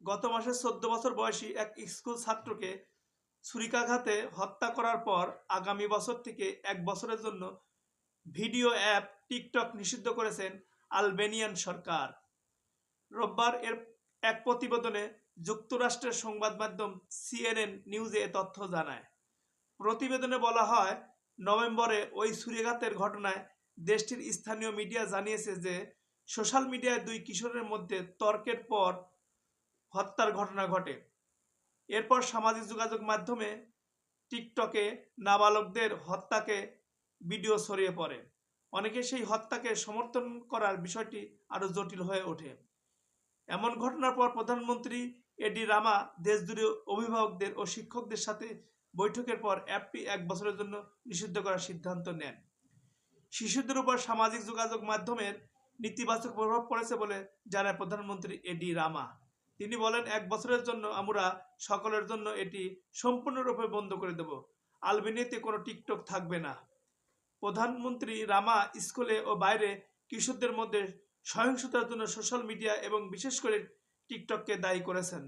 গত মাসে চোদ্দ বছর বয়সী এক স্কুল ছাত্রকে ছুরিকাঘাতে হত্যা করার পর আগামী বছর থেকে এক বছরের জন্য ভিডিও অ্যাপ টিকটক নিষিদ্ধ করেছেন আলবেনিয়ান সরকার। রোববার এর এক প্রতিবেদনে যুক্তরাষ্ট্রের সংবাদ মাধ্যম সিএনএন নিউজে এ তথ্য জানায়। প্রতিবেদনে বলা হয়, নভেম্বরে ওই ছুরিঘাতের ঘটনায় দেশটির স্থানীয় মিডিয়া জানিয়েছে যে, সোশ্যাল মিডিয়ায় দুই কিশোরের মধ্যে তর্কের পর হত্যার ঘটনা ঘটে। এরপর সামাজিক যোগাযোগ মাধ্যমে টিকটকে নাবালকদের হত্যাকে ভিডিও ছড়িয়ে পড়ে। অনেকে সেই হত্যাকে সমর্থন করার বিষয়টি আরও জটিল হয়ে ওঠে। এমন ঘটনার পর প্রধানমন্ত্রী এডি রামা দেশজুড়ে অভিভাবকদের ও শিক্ষকদের সাথে বৈঠকের পর অ্যাপটি এক বছরের জন্য নিষিদ্ধ করার সিদ্ধান্ত নেন। শিশুদের উপর সামাজিক যোগাযোগ মাধ্যমের নেতিবাচক প্রভাব পড়েছে বলে জানায় প্রধানমন্ত্রী এডি রামা। তিনি বলেন, এক বছরের জন্য আমরা সকলের জন্য এটি সম্পূর্ণরূপে বন্ধ করে দেব। আলবেনিয়াতে কোনো টিকটক থাকবে না। প্রধানমন্ত্রী রামা স্কুলে ও বাইরে কিশোরদের মধ্যে সহিংসতার জন্য সোশ্যাল মিডিয়া এবং বিশেষ করে টিকটককে দায়ী করেছেন।